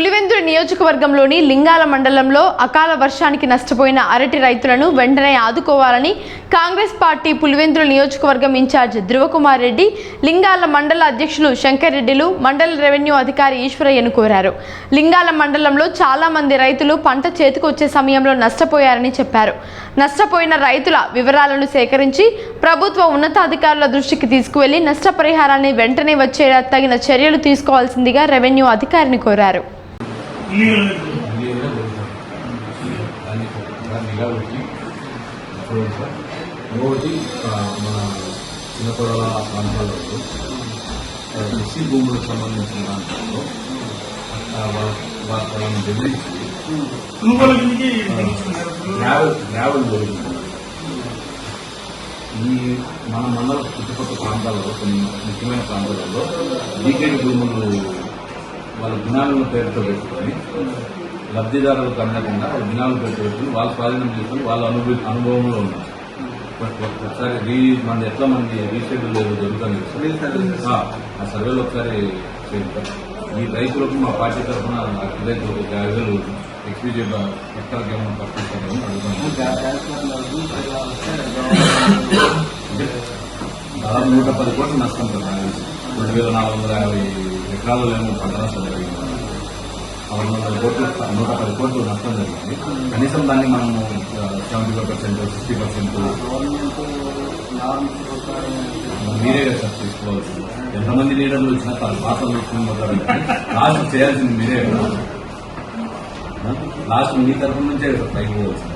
పులివెందుల నియోజకవర్గంలోని లింగాల మండలంలో అకాల వర్షానికి నష్టపోయిన అరటి రైతులను వెంటనే ఆదుకోవాలని కాంగ్రెస్ పార్టీ పులివెందుల నియోజకవర్గం ఇన్ఛార్జ్ ధ్రువకుమార్ రెడ్డి లింగాల మండల అధ్యక్షులు శంకర్ రెడ్డిలు మండల రెవెన్యూ అధికారి ఈశ్వరయ్యను కోరారు. లింగాల మండలంలో చాలా మంది రైతులు పంట చేతికి వచ్చే సమయంలో నష్టపోయారని చెప్పారు. నష్టపోయిన రైతుల వివరాలను సేకరించి ప్రభుత్వ ఉన్నతాధికారుల దృష్టికి తీసుకువెళ్ళి నష్టపరిహారాన్ని వెంటనే వచ్చేలా తగిన చర్యలు తీసుకోవాల్సిందిగా రెవెన్యూ అధికారిని కోరారు. ఇల్లీగల్ దాన్ని దాన్ని ఇలా ఇంకొకటి ఆ, మన చిన్నపొడల కృషి భూములకు సంబంధించిన ప్రాంతాల్లో వాళ్ళని బెదిరించి గ్రావెల్ ఈ మన మండల చుట్టుపక్కల ప్రాంతాల్లో కొన్ని ముఖ్యమైన ప్రాంతాలలో లీకేజ్ భూములు వాళ్ళ గుణాలను పేరుతో పెట్టుకొని లబ్ధిదారులకు అందకుండా వాళ్ళ గుణాలను పేరుతో పెట్టుకుని వాళ్ళ స్వాధీనం చేసుకుని వాళ్ళ అనుభవ అనుభవంలో ఉన్నారు. ఒక- ఒక- ఒకసారి రీ మన ఎట్లా మనకి రీషెడ్యూల్ జరుగుతుంది ఆ, ఆ సర్వేలో ఒకసారి చేద్దాం ఈ రైతులకు మా పార్టీ తరఫున రైతులకు ఒక యాభై వేలు ఎక్కడికి ఏమైనా పట్టిస్తామని అడుగుతాను దాదాపు నూట పది కోట్లు నష్టం కదా రెండు వేల నాలుగు వందల యాభై ఎకరాలు మేము పంట నష్టం జరిగింది నూట కోట్లు నూట పది కోట్లు నష్టం జరిగింది కనీసం దాన్ని మనం seventy five percent sixty percent మీరే సార్ తీసుకోవాల్సింది ఎంతమంది లీడర్లు వచ్చినా తన పాత్రలు తీసుకుని లాస్ట్ చేయాల్సింది మీరే లాస్ట్ మీ తరఫు నుంచే పైకి పోవచ్చు